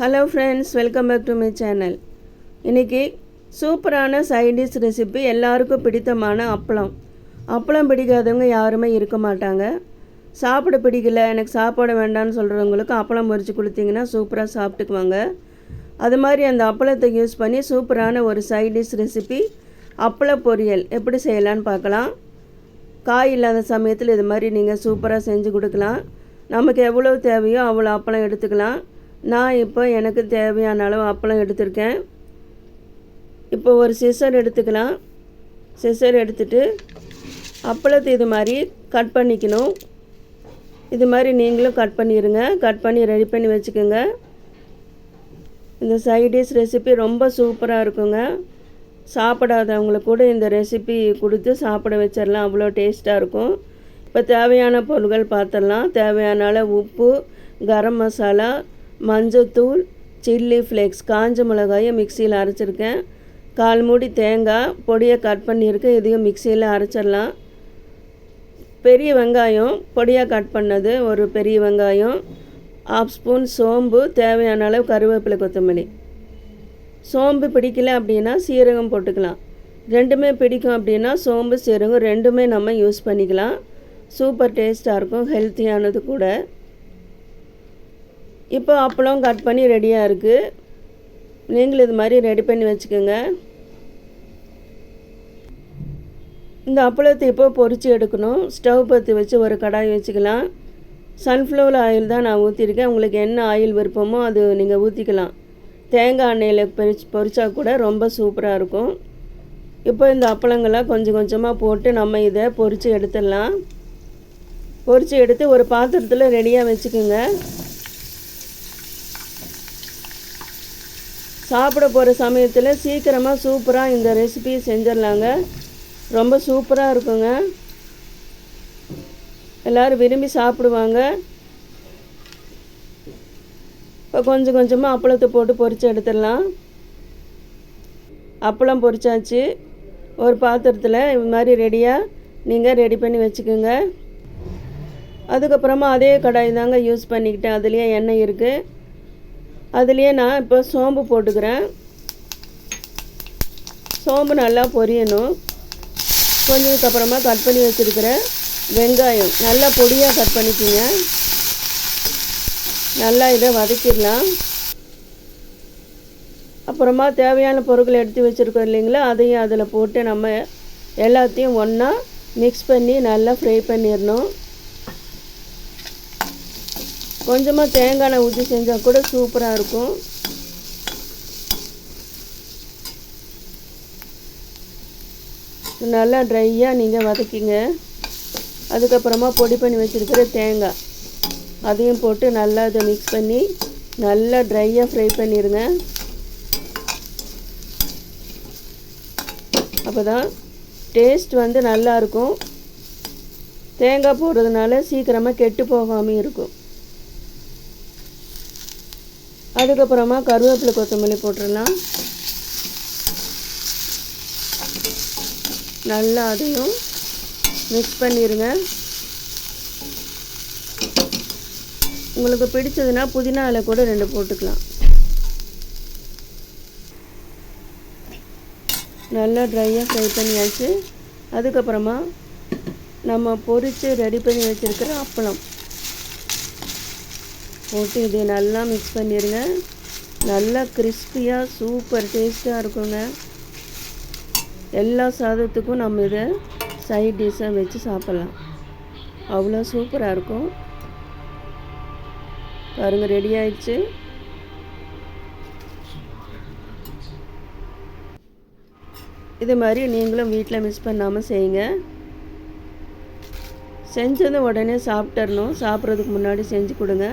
Hello friends welcome back to my channel இன்றைக்கி சூப்பரான side dish recipe எல்லாருக்கும் பிடித்தமான அப்பளம். அப்பளம் பிடிக்காதவங்க யாருமே இருக்க மாட்டாங்க. சாப்பிட பிடிக்கல எனக்கு சாப்பாடு வேண்டாம்னு சொல்கிறவங்களுக்கு அப்பளம் பொறிச்சு கொடுத்தீங்கன்னா சூப்பராக சாப்பிட்டுக்குவாங்க. அது மாதிரி அந்த அப்பளத்தை யூஸ் பண்ணி சூப்பரான ஒரு சைடிஷ் ரெசிபி அப்பள பொரியல். எப்படி செய்யலான்னு பார்க்கலாம். காய் இல்லாத சமயத்தில் இது மாதிரி நீங்கள் சூப்பராக செஞ்சு கொடுக்கலாம். நமக்கு எவ்வளோ தேவையோ அவ்வளோ அப்பளம் எடுத்துக்கலாம். நான் இப்போ எனக்கு தேவையான அளவு அப்பளம் எடுத்திருக்கேன். இப்போ ஒரு சிசர் எடுத்துக்கலாம். சிசர் எடுத்துட்டு அப்பளத்தை இது மாதிரி கட் பண்ணிக்கணும். இது மாதிரி நீங்களும் கட் பண்ணிடுங்க கட் பண்ணி ரெடி பண்ணி வச்சுக்கோங்க. இந்த சைடிஷ் ரெசிபி ரொம்ப சூப்பராக இருக்குங்க. சாப்பிடாதவங்களுக்கு கூட இந்த ரெசிபி கொடுத்து சாப்பிட வச்சிடலாம் அவ்வளோ டேஸ்ட்டாக இருக்கும். இப்போ தேவையான பொருட்கள் பார்த்துடலாம் தேவையான அளவு உப்பு கரம் மசாலா மஞ்சத்தூள் சில்லி ஃப்ளேக்ஸ் காஞ்ச மிளகாயை மிக்சியில் அரைச்சிருக்கேன். கால் மூடி தேங்காய் பொடியை கட் பண்ணியிருக்கேன் இதையும் மிக்சியில் அரைச்சிடலாம். பெரிய வெங்காயம் பொடியாக கட் பண்ணது ஒரு பெரிய வெங்காயம். ஆஃப் ஸ்பூன் சோம்பு தேவையான அளவு கருவேப்பிலை கொத்தமல்லி. சோம்பு பிடிக்கல அப்படின்னா சீரகம் போட்டுக்கலாம். ரெண்டுமே பிடிக்கும் அப்படின்னா சோம்பு சீரகம் ரெண்டுமே நம்ம யூஸ் பண்ணிக்கலாம். சூப்பர் டேஸ்ட்டாக இருக்கும் ஹெல்த்தியானது கூட. இப்போ அப்பளம் கட் பண்ணி ரெடியாக இருக்குது நீங்களும் இது மாதிரி ரெடி பண்ணி வச்சுக்கோங்க. இந்த அப்பளத்தை இப்போ பொரித்து எடுக்கணும். ஸ்டவ் பற்றி வச்சு ஒரு கடாய் வச்சுக்கலாம். சன்ஃப்ளவர் ஆயில் தான் நான் ஊற்றிருக்கேன் உங்களுக்கு என்ன ஆயில் விருப்பமோ அது நீங்கள் ஊற்றிக்கலாம் தேங்காய் எண்ணெயில் பொரிச்சு பொரிச்சா கூட ரொம்ப சூப்பராக இருக்கும். இப்போ இந்த அப்பளங்களை கொஞ்சம் கொஞ்சமாக போட்டு நம்ம இதை பொரித்து எடுத்துடலாம். பொரித்து எடுத்து ஒரு பாத்திரத்தில் ரெடியாக வச்சுக்கோங்க. சாப்பிட போகிற சமயத்தில் சீக்கிரமாக சூப்பராக இந்த ரெசிபி செஞ்சிடலாங்க. ரொம்ப சூப்பராக இருக்குங்க. எல்லோரும் விரும்பி சாப்பிடுவாங்க. இப்போ கொஞ்சம் கொஞ்சமாக அப்பளத்தை போட்டு பொரித்து எடுத்துடலாம். அப்பளம் பொரிச்சாச்சு. ஒரு பாத்திரத்தில் இது மாதிரி ரெடியாக நீங்கள் ரெடி பண்ணி வச்சுக்கோங்க. அதுக்கப்புறமா அதே கடாய் தாங்க யூஸ் பண்ணிக்கிட்டேன். அதுலேயே எண்ணெய் இருக்குது அதுலேயே நான் இப்போ சோம்பு போட்டுக்கிறேன். சோம்பு நல்லா பொரியணும். கொஞ்சதுக்கு அப்புறமா கட் பண்ணி வச்சுருக்கிற வெங்காயம் நல்லா பொடியாக கட் பண்ணிக்கோங்க. நல்லா இதை வதக்கிடலாம். அப்புறமா தேவையான பொருட்களை எடுத்து வச்சுருக்கோம் இல்லைங்களா? அதையும் அதில் போட்டு நம்ம எல்லாத்தையும் ஒன்றா மிக்ஸ் பண்ணி நல்லா ஃப்ரை பண்ணிடணும். கொஞ்சமாக தேங்காய் எண்ணெய் ஊற்றி செஞ்சால் கூட சூப்பராக இருக்கும். நல்லா ட்ரையாக நீங்கள் வதக்கிங்க. அதுக்கப்புறமா பொடி பண்ணி வச்சுருக்கிற தேங்காய். அதையும் போட்டு நல்லா இதை மிக்ஸ் பண்ணி நல்லா ட்ரையாக ஃப்ரை பண்ணிடுங்க அப்போ தான் டேஸ்ட் வந்து நல்லாயிருக்கும் தேங்காய் போடுறதுனால சீக்கிரமாக கெட்டு போகாமல் இருக்கும். அதுக்கப்புறமா கருவேப்பிலை கொத்தமல்லி போட்டுடலாம் நல்லா அதையும் மிக்ஸ் பண்ணிடுங்க உங்களுக்கு பிடிச்சதுன்னா புதினா இலை கூட ரெண்டு போட்டுக்கலாம். நல்லா ட்ரையாக ஃப்ரை பண்ணியாச்சு. அதுக்கப்புறமா நம்ம பொரித்து ரெடி பண்ணி வச்சுருக்கிற அப்பளம். போட்டு இதை நல்லா மிக்ஸ் பண்ணிடுங்க நல்லா கிறிஸ்பியாக சூப்பர் டேஸ்ட்டாக இருக்குங்க. எல்லா சாதத்துக்கும் நம்ம இதை சைட் டிஷ்ஷாக வச்சு சாப்பிட்லாம். அவ்வளோ சூப்பராக இருக்கும். பாருங்கள் ரெடி ஆயிடுச்சு. இது மாதிரி நீங்களும் வீட்டில் மிஸ் பண்ணாமல் செய்யுங்க. செஞ்சதை உடனே சாப்பிட்டுறணும். சாப்பிட்றதுக்கு முன்னாடி செஞ்சு கொடுங்க.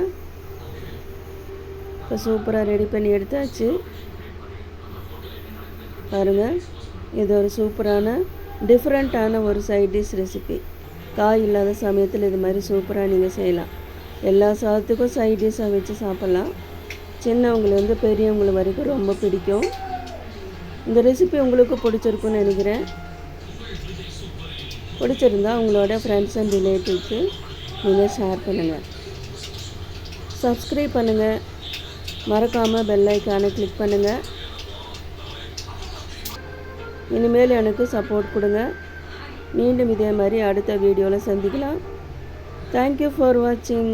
இப்போ சூப்பராக ரெடி பண்ணி எடுத்தாச்சு. பாருங்கள் இது ஒரு சூப்பரான டிஃப்ரெண்ட்டான ஒரு சைட் டிஷ் ரெசிபி காய் இல்லாத சமயத்தில் இது மாதிரி சூப்பராக நீங்கள் செய்யலாம். எல்லா சாதத்துக்கும் சைட் டிஷ்ஷாக வச்சு சாப்பிட்லாம். சின்னவங்கலேருந்து பெரியவங்கள வரைக்கும் ரொம்ப பிடிக்கும். இந்த ரெசிபி உங்களுக்கு பிடிச்சிருக்குன்னு நினைக்கிறேன். பிடிச்சிருந்தா உங்களோட ஃப்ரெண்ட்ஸ் அண்ட் ரிலேட்டிவ்ஸு நீங்கள் ஷேர் பண்ணுங்கள் சப்ஸ்கிரைப் பண்ணுங்கள் மறக்காமல் பெல் ஐக்கானை கிளிக் பண்ணுங்கள் இனிமேல் எனக்கு சப்போர்ட் கொடுங்க. மீண்டும் இதே மாதிரி அடுத்த வீடியோவில் சந்திக்கலாம். தேங்க்யூ ஃபார் வாட்சிங்